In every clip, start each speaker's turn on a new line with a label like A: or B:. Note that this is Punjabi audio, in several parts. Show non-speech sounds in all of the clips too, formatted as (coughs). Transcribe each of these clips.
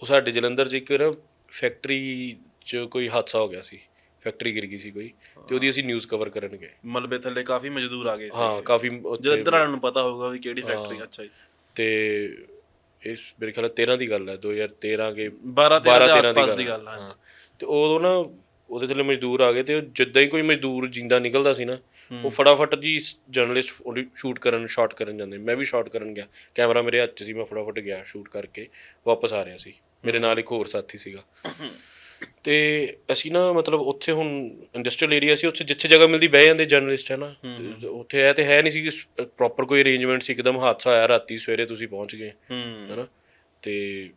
A: ਉਹ ਸਾਡੇ ਜਲੰਧਰ 'ਚ ਇੱਕ ਨਾ ਫੈਕਟਰੀ 'ਚ ਕੋਈ ਹਾਦਸਾ ਹੋ ਗਿਆ ਸੀ। ਫੈਕਟਰੀ ਗਿਰ ਗਈ ਸੀ ਕੋਈ ਤੇ ਉਹਦੀ ਅਸੀਂ ਨਿਊਜ਼ ਕਵਰ ਕਰਨ ਗਏ।
B: ਮਲਬੇ ਥੱਲੇ ਕਾਫੀ ਮਜ਼ਦੂਰ ਆ ਗਏ ਸੀ।
A: ਹਾਂ ਕਾਫੀ
B: ਜਲੰਧਰ ਵਾਲਿਆਂ ਨੂੰ ਪਤਾ ਹੋਊਗਾ ਵੀ ਕਿਹੜੀ ਫੈਕਟਰੀ ਅੱਛਾ ਜੀ।
A: ਤੇ ਇਸ ਮੇਰੇ ਖਿਆਲ ਨਾਲ 13 ਦੀ ਗੱਲ ਹੈ 2013 ਕੇ
B: 12 13 ਦੇ
A: 13
B: ਆਸ-ਪਾਸ ਦੀ ਗੱਲ ਹੈ।
A: ਤੇ ਉਦੋਂ ਨਾ ਉਹਦੇ ਥੱਲੇ ਮਜ਼ਦੂਰ ਆ ਗਏ ਤੇ ਜਿੱਦਾਂ ਹੀ ਕੋਈ ਮਜ਼ਦੂਰ ਜਿੰਦਾ ਨਿਕਲਦਾ ਸੀ ਨਾ ਉਹ ਫਟਾਫਟ ਜੀ ਜਰਨਲਿਸਟ ਸ਼ੂਟ ਕਰਨ ਸ਼ਾਟ ਕਰਨ ਜਾਂਦੇ। ਮੈਂ ਵੀ ਸ਼ਾਟ ਕਰਨ ਗਿਆ। ਕੈਮਰਾ ਮੇਰੇ ਹੱਥ 'ਚ ਸੀ ਮੈਂ ਫਟਾਫਟ ਗਿਆ ਸ਼ੂਟ ਕਰਕੇ ਵਾਪਸ ਆ ਰਿਹਾ ਸੀ। ਮੇਰੇ ਨਾਲ ਇੱਕ ਹੋਰ ਸਾਥੀ ਸੀਗਾ। ਤੇ ਅਸੀਂ ਨਾ ਮਤਲਬ ਉੱਥੇ ਹੁਣ ਇੰਡਸਟਰੀਅਲ ਏਰੀਆ ਸੀ ਉੱਥੇ ਜਿੱਥੇ ਜਗ੍ਹਾ ਮਿਲਦੀ ਬਹਿ ਜਾਂਦੇ ਜਰਨਲਿਸਟ ਹੈ ਨਾ ਉੱਥੇ ਇਹ ਤੇ ਹੈ ਨਹੀਂ ਸੀ ਕਿ ਪ੍ਰੋਪਰ ਕੋਈ ਅਰੇਂਜਮੈਂਟ ਸੀ ਇੱਕਦਮ ਹਾਦਸਾ ਆਇਆ ਰਾਤੀ ਸਵੇਰੇ ਤੁਸੀਂ ਪਹੁੰਚ ਗਏ।
B: ਹੂੰ।
A: ਹੈਨਾ। ਤੇ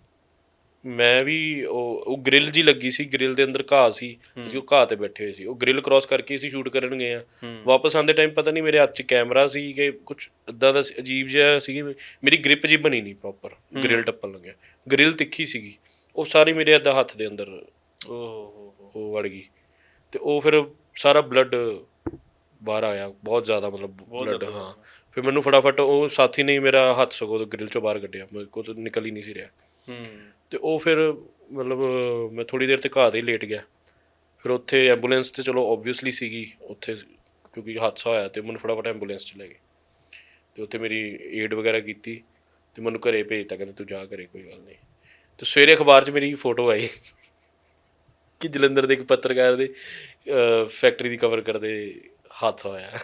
A: ਮੈਂ ਵੀ ਉਹ ਉਹ ਗ੍ਰਿਲ ਜੀ ਲੱਗੀ ਸੀ ਗ੍ਰਿਲ ਦੇ ਅੰਦਰ ਘਾਹ ਸੀ ਅਸੀਂ ਉਹ ਘਾਹ ਤੇ ਬੈਠੇ ਹੋਏ ਸੀ। ਉਹ ਗ੍ਰਿਲ ਕ੍ਰਾਸ ਕਰਕੇ ਅਸੀਂ ਸ਼ੂਟ ਕਰਨ ਗਏ ਆ ਵਾਪਸ ਆਉਂਦੇ ਟਾਈਮ ਪਤਾ ਨਹੀਂ ਮੇਰੇ ਹੱਥ 'ਚ ਕੈਮਰਾ ਸੀ ਕਿ ਕੁਝ ਇਦਾਂ ਦਾ ਅਜੀਬ ਜਿਹਾ ਸੀ ਮੇਰੀ ਗ੍ਰਿਪ ਜੀ ਬਣੀ ਨਹੀਂ ਪ੍ਰੋਪਰ ਗ੍ਰਿਲ ਟੱਪਣ ਲੱਗਿਆ। ਗ੍ਰਿਲ ਤਿੱਖੀ ਸੀਗੀ। ਉਹ ਸਾਰੀ ਮੇਰੇ ਅੱਧਾ ਹੱਥ ਦੇ ਅੰਦਰ
B: ਓਹ।
A: ਉਹ ਵੜ ਗਈ। ਤੇ ਉਹ ਫਿਰ ਸਾਰਾ ਬਲੱਡ ਬਾਹਰ ਆਇਆ ਬਹੁਤ ਜ਼ਿਆਦਾ ਮਤਲਬ ਬਲੱਡ ਹਾਂ। ਫਿਰ ਮੈਨੂੰ ਫਟਾਫਟ ਉਹ ਸਾਥੀ ਨੇ ਮੇਰਾ ਹੱਥ ਸਗੋਂ ਗ੍ਰਿਲ ਚੋਂ ਬਾਹਰ ਕੱਢਿਆ ਮੇਰੇ ਕੋਲ ਤਾਂ ਨਿਕਲ ਹੀ ਨਹੀਂ ਸੀ ਰਿਹਾ।
B: ਹੂੰ।
A: ਤੇ ਉਹ ਫਿਰ ਮਤਲਬ, ਮੈਂ ਥੋੜੀ ਦੇਰ ਤੇ ਘਾਹ ਤੇ ਹੀ ਲੇਟ ਗਿਆ। ਫਿਰ ਉੱਥੇ ਐਂਬੂਲੈਂਸ ਤੇ ਚਲੋ ਆਬਵੀਅਸਲੀ ਸੀਗੀ, ਉੱਥੇ ਕਿਉਂਕਿ ਹਾਦਸਾ ਹੋਇਆ ਤੇ ਮੈਨੂੰ ਫਟਾਫਟ ਐਂਬੂਲੈਂਸ ਚ ਲੈ ਗਏ। ਤੇ ਉੱਥੇ ਮੇਰੀ ਏਡ ਵਗੈਰਾ ਕੀਤੀ ਤੇ ਮੈਨੂੰ ਘਰੇ ਭੇਜਤਾ, ਕਹਿੰਦੇ ਤੂੰ ਜਾ ਘਰੇ, ਕੋਈ ਗੱਲ ਨਹੀਂ। ਤੇ ਸਵੇਰੇ ਅਖਬਾਰ 'ਚ ਮੇਰੀ ਫੋਟੋ ਆਈ ਕਿ ਜਲੰਧਰ ਦੇ ਇੱਕ ਪੱਤਰਕਾਰ ਦੇ ਫੈਕਟਰੀ ਦੀ ਕਵਰ ਕਰਦੇ ਹਾਦਸਾ ਹੋਇਆ।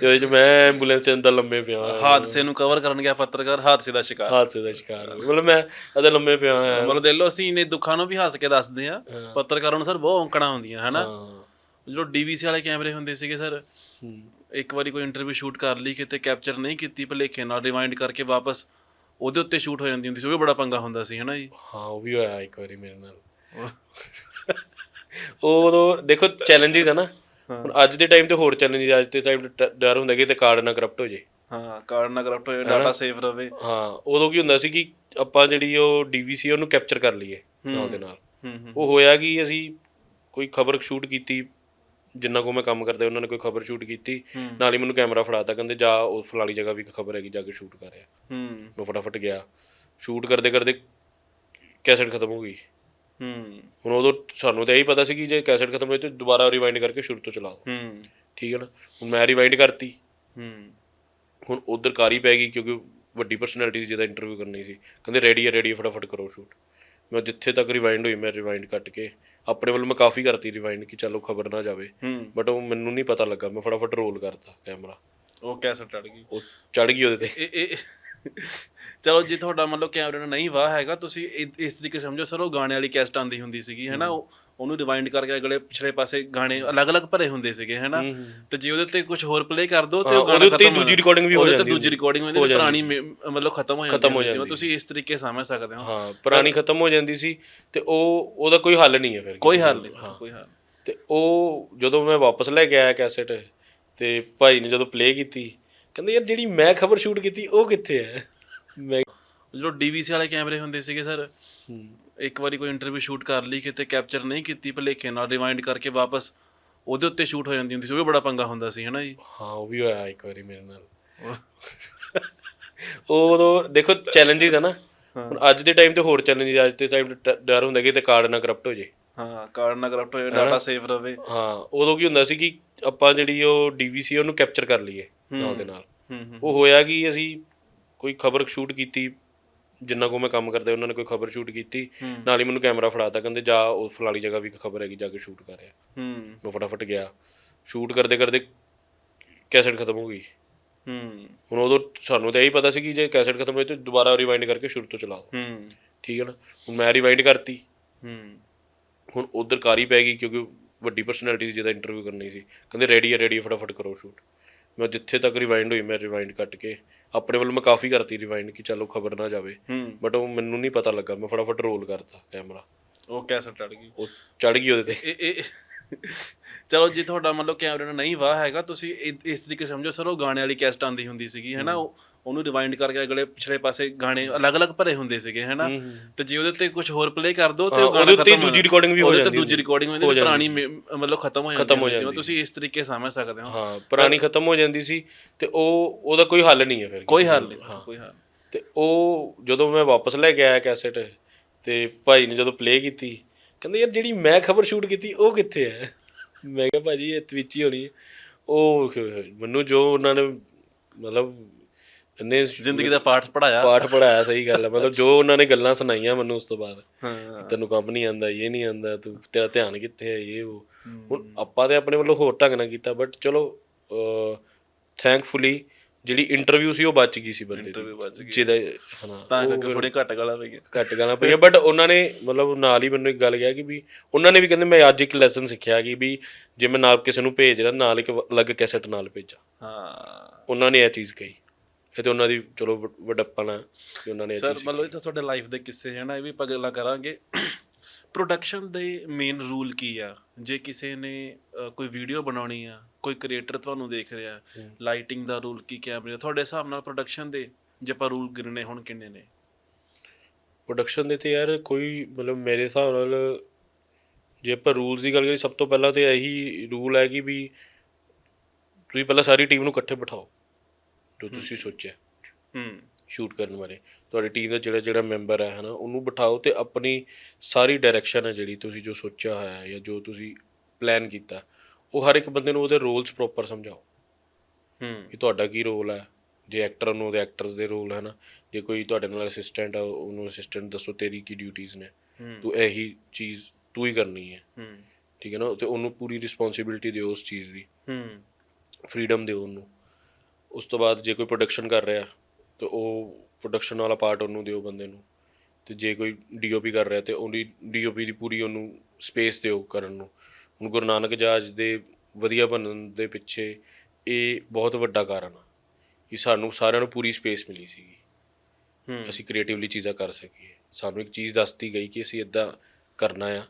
A: ਤੇ ਉਹਦੇ ਚ ਮੈਂ ਐਂਬੂਲੈਂਸ ਚ ਅੰਦਰ ਲੰਮੇ ਪਿਆ।
B: ਹਾਦਸੇ ਨੂੰ ਕਵਰ ਕਰਨ ਗਿਆ ਪੱਤਰਕਾਰ ਹਾਦਸੇ ਦਾ ਸ਼ਿਕਾਰ।
A: ਹਾਦਸੇ ਦਾ ਸ਼ਿਕਾਰ। ਹੋ। ਮਤਲਬ ਮੈਂ ਅਦਰ ਲੰਮੇ ਪਿਆ ਹੋਇਆ।
B: ਮਤਲਬ ਦੇਖ ਲਓ ਅਸੀਂ ਇਹਨੇ ਦੁੱਖਾਂ ਨੂੰ ਵੀ ਹੱਸ ਕੇ ਦੱਸਦੇ ਆ ਪੱਤਰਕਾਰਾਂ ਨੂੰ ਸਰ ਬਹੁਤ ਔਂਕੜਾਂ ਹੁੰਦੀਆਂ ਹਨਾ?
A: ਹਾਂ।
B: ਜਦੋਂ ਡੀਵੀਸੀ ਵਾਲੇ ਕੈਮਰੇ ਹੁੰਦੇ ਸੀਗੇ ਸਰ ਇੱਕ ਵਾਰੀ ਕੋਈ ਇੰਟਰਵਿਊ ਸ਼ੂਟ ਕਰ ਲਈ ਕਿਤੇ ਕੈਪਚਰ ਨਹੀਂ ਕੀਤੀ ਭਲੇਖੇ ਨਾਲ ਰਿਵਾਈਂਡ ਕਰਕੇ ਵਾਪਸ ਉਹਦੇ ਉੱਤੇ ਸ਼ੂਟ ਹੋ ਜਾਂਦੀ ਹੁੰਦੀ ਸੀ ਉਹ ਵੀ ਬੜਾ ਪੰਗਾ ਹੁੰਦਾ ਸੀ ਹਨਾ ਜੀ?
A: ਹਾਂ ਉਹ ਵੀ ਹੋਇਆ ਇੱਕ ਵਾਰੀ ਮੇਰੇ ਨਾਲ। ਉਹ ਦੇਖੋ ਚੈਲੰਜਸ ਹੈ ਨਾ। ਹੁਣ ਅੱਜ ਦੇ ਟਾਈਮ ਤੇ ਹੋਰ ਚੈਲੰਜ ਅੱਜ ਦੇ ਟਾਈਮ ਤੇ ਡਰ ਹੁੰਦਾ ਕਿ ਤੇ ਕਾਰਡ ਨਾ ਕਰਪਟ ਹੋ ਜੇ।
B: ਹਾਂ ਕਾਰਡ ਨਾ ਕਰਪਟ ਹੋਏ ਡਾਟਾ ਸੇਫ ਰਵੇ।
A: ਹਾਂ ਉਦੋਂ ਕੀ ਹੁੰਦਾ ਸੀ ਕਿ ਆਪਾਂ ਜਿਹੜੀ ਉਹ ਡੀਵੀਸੀ ਉਹਨੂੰ ਕੈਪਚਰ ਕਰ ਲਈਏ ਨਾਲ ਦੇ ਨਾਲ। ਉਹ ਹੋਇਆ ਕਿ ਅਸੀਂ ਕੋਈ ਖਬਰ ਸ਼ੂਟ ਕੀਤੀ ਜਿੰਨਾ ਕੋ ਮੈਂ ਕੰਮ ਕਰਦਾ ਉਹਨਾਂ ਨੇ ਕੋਈ ਖਬਰ ਸ਼ੂਟ ਕੀਤੀ ਨਾਲ ਹੀ ਮੈਨੂੰ ਕੈਮਰਾ ਫੜਾਤਾ ਕਹਿੰਦੇ ਜਾ ਉਹ ਫਲਾਣੀ ਜਗ੍ਹਾ ਵੀ ਖਬਰ ਹੈਗੀ ਜਾ ਕੇ ਸ਼ੂਟ ਕਰ ਰਿਹਾ
B: ਹੂੰ।
A: ਮੈਂ ਫਟਾਫਟ ਗਿਆ। ਸ਼ੂਟ ਕਰਦੇ ਕਰਦੇ ਕੈਸਟ ਖਤਮ ਹੋ ਗਈ।
B: ਹੂੰ।
A: ਹੁਣ ਉਦੋਂ ਸਾਨੂੰ ਤਾਂ ਇਹੀ ਪਤਾ ਸੀ ਕਿ ਜੇ ਕੈਸਟ ਖਤਮ ਹੋਈ ਤੇ ਦੁਬਾਰਾ ਰਿਵਾਈਂਡ ਕਰਕੇ ਸ਼ੁਰੂ ਤੋਂ ਚਲਾਓ।
B: ਹੂੰ।
A: ਠੀਕ ਹੈ ਨਾ? ਹੁਣ ਮੈਂ ਰਿਵਾਈਂਡ ਕਰਤੀ।
B: ਹੂੰ।
A: ਹੁਣ ਉਧਰ ਕਾਰੀ ਪੈ ਗਈ ਕਿਉਂਕਿ ਵੱਡੀ ਪਰਸਨੈਲਿਟੀ ਸੀ ਜਿਹਦਾ ਇੰਟਰਵਿਊ ਕਰਨੀ ਸੀ। ਕਹਿੰਦੇ ਰੈਡੀ ਹੈ ਰੈਡੀ ਫਟਾਫਟ ਕਰੋ ਸ਼ੂਟ ਮੈਂ ਜਿੱਥੇ ਤੱਕ ਰਿਵਾਈਂਡ ਹੋਈ ਮੈਂ ਰਿਵਾਈਂਡ ਕੱਟ ਕੇ ਆਪਣੇ ਵੱਲ ਮੈਂ ਕਾਫੀ ਕਰਤੀ ਰਿਵਾਈਂਡ ਕਿ ਚਲੋ ਖਬਰ ਨਾ ਜਾਵੇ। ਬਟ ਉਹ ਮੈਨੂੰ ਨਹੀਂ ਪਤਾ ਲੱਗਾ। ਮੈਂ ਫਟਾਫਟ ਰੋਲ ਕਰਤਾ ਕੈਮਰਾ
B: ਉਹ ਕੈਸਟ ਟੜ ਗਈ।
A: ਉਹ ਚੜ ਗਈ ਉਹਦੇ ਤੇ।
B: ਇਹ ਇਹ ਚਲੋ ਜੇ ਤੁਹਾਡਾ ਮੰਨ ਲਓ ਕੈਮਰੇ ਨਾਲ ਨਹੀਂ ਵਾਹ ਹੈਗਾ ਤੁਸੀਂ ਇ- ਇਸ ਤਰੀਕੇ ਸਮਝੋ ਸਰ ਉਹ ਗਾਣੇ ਵਾਲੀ ਕੈਸਟ ਆਂਦੀ ਹੁੰਦੀ ਸੀਗੀ ਹੈਨਾ? ਉਹ ਉਹਨੂੰ ਰਿਵਾਈਂਡ ਕਰਕੇ ਅਗਲੇ ਪਿਛਲੇ ਪਾਸੇ ਗਾਣੇ ਅਲੱਗ-ਅਲੱਗ ਭਰੇ ਹੁੰਦੇ ਸੀਗੇ ਹੈਨਾ? ਤੇ ਜੇ ਉਹਦੇ ਉੱਤੇ ਕੁਝ ਹੋਰ ਪਲੇ ਕਰ ਦੋ ਤੇ
A: ਹਾਂ,
B: ਉਹ ਗਾਣਾ
A: ਉਹਦੇ ਉੱਤੇ
B: ਖਤਮ ਹੋ
A: ਦੂਜੀ
B: ਜਾਂਦਾ।
A: recording ਵੀ ਹੋ
B: ਉਹਦੇ ਤੇ
A: ਜਾਂਦੀ
B: ਦੂਜੀ ਰਿਕਾਰਡਿੰਗ ਹੁੰਦੀ ਤੇ ਪੁਰਾਣੀ ਮੇ- ਮਤਲਬ ਖਤਮ ਹੋ ਜਾਂਦੀ
A: ਹੋ
B: ਹੁੰਦੀ ਸੀ।
A: ਜਾਂਦੀ
B: ਤੁਸੀਂ ਇਸ ਤਰੀਕੇ ਸਮਝ ਸਕਦੇ ਹੋ।
A: ਹਾਂ ਪੁਰਾਣੀ ਖਤਮ ਹੋ ਜਾਂਦੀ ਸੀ ਤੇ ਉਹ ਉਹਦਾ ਕੋਈ ਹੱਲ ਨਹੀਂ ਹੈ ਫਿਰ।
B: ਕੋਈ ਹੱਲ ਨਹੀਂ ਸਰ ਕੋਈ ਹੱਲ
A: ਤੇ ਉਹ ਜਦੋਂ ਮੈਂ ਵਾਪਸ ਲੈ ਕੇ ਆਇਆ ਕੈਸੇਟ ਤੇ ਭਾਈ ਨੇ ਜਦੋਂ ਪਲੇ ਕੀਤੀ ਕਹਿੰਦੇ ਯਾਰ ਜਿਹੜੀ ਮੈਂ ਖਬਰ ਸ਼ੂਟ ਕੀਤੀ ਉਹ ਕਿੱਥੇ ਹੈ? ਮੈਂ
B: ਜਦੋਂ ਡੀਵੀਸੀ ਵਾਲੇ ਕੈਮਰੇ ਹੁੰਦੇ ਸੀਗੇ ਸਰ ਇੱਕ ਵਾਰੀ ਕੋਈ ਇੰਟਰਵਿਊ ਸ਼ੂਟ ਕਰ ਲਈ ਕਿਤੇ ਕੈਪਚਰ ਨਹੀਂ ਕੀਤੀ ਭਲੇਖੇ ਨਾਲ ਰਿਵਾਈਂਡ ਕਰਕੇ ਵਾਪਸ ਉਹਦੇ ਉੱਤੇ ਸ਼ੂਟ ਹੋ ਜਾਂਦੀ ਹੁੰਦੀ ਸੀ ਉਹ ਵੀ ਬੜਾ ਪੰਗਾ ਹੁੰਦਾ ਸੀ ਹਨਾ ਜੀ?
A: ਹਾਂ ਉਹ ਵੀ ਹੋਇਆ ਇੱਕ ਵਾਰੀ ਮੇਰੇ ਨਾਲ। ਉਹ ਉਦੋਂ ਦੇਖੋ ਚੈਲੰਜਸ ਹੈ ਨਾ। ਹੁਣ ਅੱਜ ਦੇ ਟਾਈਮ ਤੇ ਹੋਰ ਚੈਲੰਜ ਅੱਜ ਦੇ ਟਾਈਮ ਤੇ ਡਰ ਹੁੰਦਾ ਕਿ ਤੇ ਕਾਰਡ ਨਾ ਕਰਪਟ ਹੋ ਜੇ।
B: ਹਾਂ ਕਾਰਡ ਨਾ ਕਰਪਟ ਹੋਏ ਡਾਟਾ ਸੇਫ ਰਵੇ।
A: ਹਾਂ ਉਦੋਂ ਕੀ ਹੁੰਦਾ ਸੀ ਕਿ ਆਪਾਂ ਜਿਹੜੀ ਉਹ ਡੀਵੀਸੀ ਉਹਨੂੰ ਕੈਪਚਰ ਕਰ ਲਈਏ। ਨਾਲ ਦੇ ਨਾਲ। ਉਹ ਹੋਇਆ ਕਿ ਅਸੀਂ ਕੋਈ ਖਬਰ ਸ਼ੂਟ ਕੀਤੀ ਜਿੰਨਾ ਕੋ ਮੈਂ ਕੰਮ ਕਰਦਾ ਉਹਨਾਂ ਨੇ ਕੋਈ ਖਬਰ ਸ਼ੂਟ ਕੀਤੀ। ਨਾਲ ਹੀ ਮੈਨੂੰ ਕੈਮਰਾ ਫੜਾਤਾ ਕਹਿੰਦੇ ਜਾ ਉਹ ਫਲਾਣੀ ਜਗ੍ਹਾ ਵੀ ਇੱਕ ਖਬਰ ਹੈਗੀ ਜਾ ਕੇ ਸ਼ੂਟ ਕਰ ਰਿਹਾ।
B: ਹੂੰ।
A: ਮੈਂ ਫਟਾਫਟ ਗਿਆ। ਸ਼ੂਟ ਕਰਦੇ ਕਰਦੇ ਕੈਸਟ ਖਤਮ ਹੋ ਗਈ।
B: ਹੂੰ।
A: ਹੁਣ ਉਦੋਂ ਸਾਨੂੰ ਤਾਂ ਇਹੀ ਪਤਾ ਸੀ ਕਿ ਜੇ ਕੈਸਟ ਖਤਮ ਹੋਈ ਤੇ ਦੁਬਾਰਾ ਰਿਵਾਈਂਡ ਕਰਕੇ ਸ਼ੁਰੂ ਤੋਂ ਚਲਾਓ
B: ਹੂੰ।
A: ਠੀਕ ਹੈ ਨਾ? ਹੁਣ ਮੈਂ ਰਿਵਾਈਂਡ ਕਰਤੀ।
B: ਹੂੰ।
A: ਹੁਣ ਉਧਰ ਕਾਰੀ ਪੈ ਗਈ ਕਿਉਂਕਿ ਵੱਡੀ ਪਰਸਨੈਲਿਟੀ ਜਿਹਦਾ ਇੰਟਰਵਿਊ ਕਰਨੀ ਸੀ। ਕਹਿੰਦੇ ਰੈਡੀ ਹੈ ਰੈਡੀ ਫਟਾਫਟ ਕਰੋ ਸ਼ੂਟ ਮੈਂ ਜਿੱਥੇ ਤੱਕ ਰਿਵਾਈਂਡ ਹੋਈ ਮੈਂ ਰਿਵਾਈਂਡ ਕੱਟ ਕੇ ਆਪਣੇ ਵੱਲ ਮੈਂ ਕਾਫੀ ਕਰਤੀ ਰਿਵਾਈਂਡ ਕਿ ਚਲੋ ਖਬਰ ਨਾ ਜਾਵੇ। ਬਟ ਉਹ ਮੈਨੂੰ ਨਹੀਂ ਪਤਾ ਲੱਗਾ ਮੈਂ ਫਟਾਫਟ ਰੋਲ ਕਰਤਾ ਕੈਮਰਾ
B: ਉਹ ਕੈਸਟ ਟੜ ਗਈ।
A: ਉਹ ਚੜ ਗਈ ਉਹਦੇ ਤੇ।
B: ਇਹ ਇਹ ਚਲੋ ਜੇ ਤੁਹਾਡਾ ਮੰਨ ਲਓ ਕੈਮਰੇ ਨਾਲ ਨਹੀਂ ਵਾਹ ਹੈਗਾ ਤੁਸੀਂ ਇ- ਇਸ ਤਰੀਕੇ ਸਮਝੋ ਸਰ ਉਹ ਗਾਣੇ ਵਾਲੀ ਕੈਸਟ ਆਂਦੀ ਹੁੰਦੀ ਸੀਗੀ ਹੈਨਾ? ਉਹ ਉਹਨੂੰ ਰਿਵਾਈਂਡ ਕਰਕੇ ਅਗਲੇ ਪਿਛਲੇ ਪਾਸੇ ਗਾਣੇ ਅਲੱਗ-ਅਲੱਗ ਭਰੇ ਹੁੰਦੇ ਸੀਗੇ ਹੈਨਾ? ਤੇ ਜੇ ਉਹਦੇ ਉੱਤੇ ਕੁਝ ਹੋਰ ਪਲੇ ਕਰ ਦੋ ਤੇ
A: ਹਾਂ,
B: ਉਹ ਗਾਣਾ
A: ਉਹਦੇ ਉੱਤੇ
B: ਖਤਮ ਹੋ
A: ਦੂਜੀ
B: ਜਾਂਦਾ।
A: recording ਵੀ ਹੋ
B: ਉਹਦੇ ਤੇ
A: ਜਾਂਦੀ
B: ਦੂਜੀ ਰਿਕਾਰਡਿੰਗ ਹੁੰਦੀ ਤੇ ਪੁਰਾਣੀ ਮੇ- ਮਤਲਬ ਖਤਮ ਹੋ ਜਾਂਦੀ
A: ਖਤਮ ਹੋ
B: ਹੁੰਦੀ ਸੀ।
A: ਜਾਂਦੀ।
B: ਤੁਸੀਂ ਇਸ ਤਰੀਕੇ ਸਮਝ ਸਕਦੇ ਹੋ।
A: ਹਾਂ ਪੁਰਾਣੀ ਖਤਮ ਹੋ ਜਾਂਦੀ ਸੀ ਤੇ ਉਹ ਉਹਦਾ ਕੋਈ ਹੱਲ ਨਹੀਂ ਹੈ ਫਿਰ।
B: ਕੋਈ ਹੱਲ ਨਹੀਂ ਸਰ ਕੋਈ ਹੱਲ
A: ਤੇ ਉਹ ਜਦੋਂ ਮੈਂ ਵਾਪਸ ਲੈ ਕੇ ਆਇਆ ਕੈਸੇਟ ਤੇ ਭਾਈ ਨੇ ਜਦੋਂ ਪਲੇ ਕੀਤੀ ਕਹਿੰਦੇ ਯਾਰ ਜਿਹੜੀ ਮੈਂ ਖਬਰ ਸ਼ੂਟ ਕੀਤੀ ਉਹ ਕਿੱਥੇ ਹੈ? ਮੈਂ ਕਿਹਾ ਭਾਜੀ ਇਹ ਵਿੱਚ ਹੀ ਹੋਣੀ ਹੈ। ਉਹ ਮੈਨੂੰ ਜੋ ਉਹਨਾਂ ਨੇ ਮਤਲਬ ਇੰਨੇ
B: ਜ਼ਿੰਦਗੀ ਦਾ ਪਾਠ ਪੜਾਇਆ
A: ਪਾਠ ਪੜਾਇਆ ਸਹੀ ਗੱਲ ਹੈ। ਮਤਲਬ ਜੋ ਉਹਨਾਂ ਨੇ ਗੱਲਾਂ ਸੁਣਾਈਆਂ ਮੈਨੂੰ ਉਸ ਤੋਂ ਬਾਅਦ
B: ਹਾਂ।
A: ਤੈਨੂੰ ਕੰਮ ਨਹੀਂ ਆਂਦਾ ਇਹ ਨਹੀਂ ਆਂਦਾ ਤੂੰ ਤੇਰਾ ਧਿਆਨ ਕਿੱਥੇ ਹੈ ਇਹ ਉਹ। ਹੁਣ ਆਪਾਂ ਤੇ ਆਪਣੇ ਵੱਲੋਂ ਹੋਰ ਢੰਗ ਨਾਲ ਕੀਤਾ ਬਟ ਚਲੋ ਥੈਂਕਫੁਲੀ ਜਿਹੜੀ ਇੰਟਰਵਿਊ ਸੀ ਉਹ ਬਚ ਗਈ ਸੀ ਬੰਦੇ
B: Interview ਬਚ
A: ਦੀ ਜਿਹਦਾ ਹਨਾ
B: ਤਾਂ ਕਰਕੇ ਥੋੜੀ ਘੱਟ ਗਾਲਾਂ ਪਈਆਂ।
A: ਘੱਟ ਗਾਲਾਂ ਪਈਆਂ ਬਟ ਉਹਨਾਂ ਨੇ ਮਤਲਬ ਨਾਲ ਹੀ ਮੈਨੂੰ ਇੱਕ ਗੱਲ ਕਿਹਾ ਕਿ ਵੀ ਉਹਨਾਂ ਨੇ ਵੀ ਕਹਿੰਦੇ ਮੈਂ ਅੱਜ ਇੱਕ ਲੈਸਨ ਸਿੱਖਿਆ ਕਿ ਵੀ ਜੇ ਮੈਂ ਨਾਲ ਕਿਸੇ ਨੂੰ ਭੇਜ ਰਿਹਾ ਨਾਲ ਇੱਕ ਅਲੱਗ ਕੈਸੇਟ ਨਾਲ ਭੇਜਾਂ।
B: ਹਾਂ।
A: ਉਹਨਾਂ ਨੇ ਇਹ ਚੀਜ਼ ਕਹੀ। ਇਹ ਤੇ ਉਹਨਾਂ ਦੀ ਚਲੋ ਵੱਡਪਨ ਆ ਕਿ ਉਹਨਾਂ ਨੇ
B: ਸਰ ਮਤਲਬ ਇਹ ਤਾਂ ਤੁਹਾਡੇ ਲਾਈਫ ਦੇ ਕਿੱਸੇ ਹੈ ਨਾ ਇਹ ਵੀ ਆਪਾਂ ਗੱਲਾਂ ਕਰਾਂਗੇ। (coughs) ਪ੍ਰੋਡਕਸ਼ਨ ਦੇ ਮੇਨ ਰੂਲ ਕੀ ਆ? ਜੇ ਕਿਸੇ ਨੇ ਕੋਈ ਵੀਡੀਓ ਬਣਾਉਣੀ ਆ ਕੋਈ ਕ੍ਰੀਏਟਰ ਤੁਹਾਨੂੰ ਦੇਖ ਰਿਹਾ ਲਾਈਟਿੰਗ ਦਾ ਰੂਲ ਕੀ ਕੈਮਰੇ ਦਾ ਤੁਹਾਡੇ ਹਿਸਾਬ ਨਾਲ ਪ੍ਰੋਡਕਸ਼ਨ ਦੇ ਜੇ ਆਪਾਂ ਰੂਲ ਗਿਣਨੇ ਹੁਣ ਕਿੰਨੇ ਨੇ?
A: ਪ੍ਰੋਡਕਸ਼ਨ ਦੇ ਤੇ ਯਾਰ ਕੋਈ ਮਤਲਬ ਮੇਰੇ ਹਿਸਾਬ ਨਾਲ ਜੇ ਆਪਾਂ ਰੂਲਸ ਦੀ ਗੱਲ ਕਰੀਏ ਸਭ ਤੋਂ ਪਹਿਲਾਂ ਤੇ ਇਹੀ ਰੂਲ ਹੈ ਕਿ ਵੀ ਤੁਸੀਂ ਪਹਿਲਾਂ ਸਾਰੀ ਟੀਮ ਨੂੰ ਇਕੱਠੇ ਬਿਠਾਓ ਜੋ ਤੁਸੀਂ ਸੋਚਿਆ।
B: ਹੂੰ।
A: ਸ਼ੂਟ ਕਰਨ ਬਾਰੇ। ਤੁਹਾਡੀ ਟੀਮ ਦਾ ਜਿਹੜਾ ਜਿਹੜਾ ਮੈਂਬਰ ਹੈ ਹਨਾ ਉਹਨੂੰ ਬਿਠਾਓ ਤੇ ਆਪਣੀ ਸਾਰੀ ਡਾਇਰੈਕਸ਼ਨ ਹੈ ਜਿਹੜੀ ਤੁਸੀਂ ਜੋ ਸੋਚਿਆ ਹੋਇਆ ਹੈ ਜਾਂ ਜੋ ਤੁਸੀਂ ਪਲਾਨ ਕੀਤਾ। ਉਹ ਹਰ ਇੱਕ ਬੰਦੇ ਨੂੰ ਉਹਦੇ ਰੋਲਸ ਪ੍ਰੋਪਰ ਸਮਝਾਓ।
B: ਹੂੰ।
A: ਕਿ ਤੁਹਾਡਾ ਕੀ ਰੋਲ ਹੈ? ਜੇ ਐਕਟਰ ਨੂੰ ਉਹਦੇ ਐਕਟਰਸ ਦੇ ਰੋਲ ਹੈ ਨਾ ਜੇ ਕੋਈ ਤੁਹਾਡੇ ਨਾਲ ਅਸਿਸਟੈਂਟ ਆ ਉਹਨੂੰ ਅਸਿਸਟੈਂਟ ਦੱਸੋ ਤੇਰੀ ਕੀ ਡਿਊਟੀਆਂ ਨੇ। ਤੂੰ ਇਹੀ ਚੀਜ਼ ਤੂੰ ਹੀ ਕਰਨੀ ਹੈ।
B: ਹੂੰ।
A: ਠੀਕ ਹੈ ਨਾ? ਤੇ ਉਹਨੂੰ ਪੂਰੀ ਰਿਸਪੌਂਸਿਬਿਲਟੀ ਦਿਓ ਉਸ ਚੀਜ਼ ਦੀ।
B: ਹੂੰ।
A: ਫਰੀडम ਦਿਓ ਉਹਨੂੰ। ਉਸ ਤੋਂ ਬਾਅਦ ਜੇ ਕੋਈ ਪ੍ਰੋਡਕਸ਼ਨ ਕਰ ਰਿਹਾ ਤੇ ਉਹ ਪ੍ਰੋਡਕਸ਼ਨ ਵਾਲਾ ਪਾਰਟ ਉਹਨੂੰ ਦਿਓ ਬੰਦੇ ਨੂੰ। ਤੇ ਜੇ ਕੋਈ ਡੀਓਪੀ ਕਰ ਰਿਹਾ ਤੇ ਉਹਦੀ ਡੀਓਪੀ ਦੀ ਪੂਰੀ ਉਹਨੂੰ ਸਪੇਸ ਦਿਓ ਕਰਨ ਨੂੰ। ਹੁਣ ਗੁਰੂ ਨਾਨਕ ਜਹਾਜ਼ ਦੇ ਵਧੀਆ ਬਣਨ ਦੇ ਪਿੱਛੇ ਇਹ ਬਹੁਤ ਵੱਡਾ ਕਾਰਨ ਆ ਕਿ ਸਾਨੂੰ ਸਾਰਿਆਂ ਨੂੰ ਪੂਰੀ ਸਪੇਸ ਮਿਲੀ ਸੀਗੀ।
B: ਹੂੰ।
A: ਅਸੀਂ ਕ੍ਰੀਏਟਿਵਲੀ ਚੀਜ਼ਾਂ ਕਰ ਸਕੀਏ। ਸਾਨੂੰ ਇੱਕ ਚੀਜ਼ ਦੱਸਤੀ ਗਈ ਕਿ ਅਸੀਂ ਇਦਾਂ ਕਰਨਾ ਆ।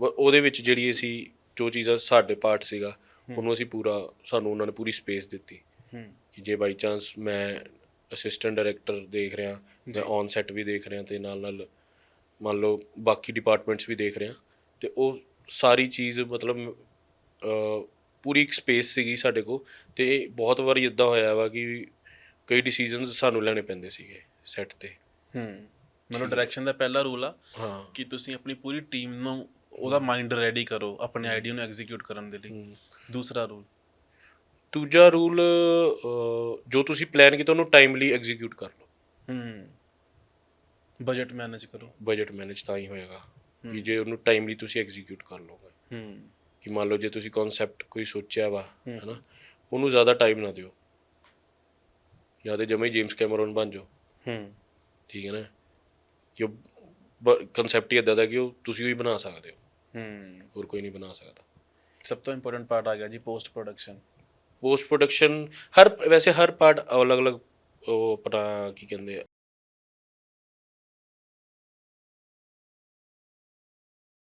A: ਉਹਦੇ ਵਿੱਚ ਜਿਹੜੀ ਅਸੀਂ ਜੋ ਚੀਜ਼ਾਂ ਸਾਡੇ ਪਾਰਟ ਸੀਗਾ ਉਹਨੂੰ ਅਸੀਂ ਪੂਰਾ ਸਾਨੂੰ ਉਹਨਾਂ ਨੇ ਪੂਰੀ ਸਪੇਸ ਦਿੱਤੀ।
B: ਹੂੰ।
A: ਕਿ ਜੇ ਬਾਈ ਚਾਂਸ ਮੈਂ ਅਸਿਸਟੈਂਟ ਡਾਇਰੈਕਟਰ ਦੇਖ ਰਿਹਾ ਮੈਂ ਔਨ ਸੈਟ ਵੀ ਦੇਖ ਰਿਹਾ ਤੇ ਨਾਲ ਨਾਲ ਮੰਨ ਲਓ ਬਾਕੀ ਡਿਪਾਰਟਮੈਂਟਸ ਵੀ ਦੇਖ ਰਿਹਾ ਤੇ ਉਹ ਸਾਰੀ ਚੀਜ਼ ਮਤਲਬ ਅ, ਪੂਰੀ ਇੱਕ ਸਪੇਸ ਸੀਗੀ ਸਾਡੇ ਕੋਲ ਤੇ ਬਹੁਤ ਵਾਰੀ ਇਦਾਂ ਹੋਇਆ ਵਾ ਕਿ ਕਈ ਡਿਸੀਜਨਸ ਸਾਨੂੰ ਲੈਣੇ ਪੈਂਦੇ ਸੀਗੇ ਸੈੱਟ ਤੇ।
B: ਹੂੰ ਮਤਲਬ ਡਾਇਰੈਕਸ਼ਨ ਦਾ ਪਹਿਲਾ ਰੂਲ ਆ
A: ਹਾਂ।
B: ਕਿ ਤੁਸੀਂ ਆਪਣੀ ਪੂਰੀ ਟੀਮ ਨੂੰ ਉਹਦਾ ਮਾਈਂਡ ਰੈਡੀ ਕਰੋ ਆਪਣੇ ਆਈਡੀਆ ਨੂੰ ਐਗਜ਼ੀਕਿਊਟ ਕਰਨ ਦੇ ਲਈ। ਦੂਸਰਾ ਰੂਲ
A: ਦੂਜਾ ਰੂਲ ਜੋ ਤੁਸੀਂ ਪਲਾਨ ਕੀਤਾ ਉਹਨੂੰ ਟਾਈਮਲੀ ਐਗਜ਼ੀਕਿਊਟ ਕਰ ਲਓ।
B: ਹੂੰ। ਬਜਟ ਮੈਨੇਜ ਕਰੋ।
A: ਬਜਟ ਮੈਨੇਜ ਤਾਂ ਹੀ ਹੋਏਗਾ। ਕਿ ਜੇ ਉਹਨੂੰ ਟਾਈਮਲੀ ਤੁਸੀਂ ਐਗਜ਼ੀਕਿਊਟ ਕਰ ਲਓਗੇ
B: ਹੂੰ।
A: ਕਿ ਮੰਨ ਲਓ ਜੇ ਤੁਸੀਂ ਕਨਸੈਪਟ ਕੋਈ ਸੋਚਿਆ ਵਾ ਹੈਨਾ ਉਹਨੂੰ ਜ਼ਿਆਦਾ ਟਾਈਮ ਨਾ ਦਿਓ। ਜਾਂ ਤੇ ਜਮੇ ਜੇਮਸ ਕੈਮਰੋਨ ਬਣ ਜਾਓ।
B: ਹੂੰ।
A: ਠੀਕ ਹੈ ਨਾ? ਕਿ ਉਹ ਕਨਸੈਪਟ ਹੀ ਇਦਾਂ ਦਾ ਕਿ ਉਹ ਤੁਸੀਂ ਹੀ ਬਣਾ ਸਕਦੇ ਹੋ।
B: ਹੂੰ।
A: ਹੋਰ ਕੋਈ ਨਹੀਂ ਬਣਾ ਸਕਦਾ।
B: ਸਭ ਤੋਂ ਇੰਪੋਰਟੈਂਟ ਪਾਰਟ ਆ ਗਿਆ ਜੀ ਪੋਸਟ ਪ੍ਰੋਡਕਸ਼ਨ
A: ਪੋਸਟ ਪ੍ਰੋਡਕਸ਼ਨ ਹਰ ਵੈਸੇ ਹਰ ਪਾਰਟ ਅਲੱਗ-ਅਲੱਗ ਉਹ ਆਪਣਾ ਕੀ ਕਹਿੰਦੇ ਆ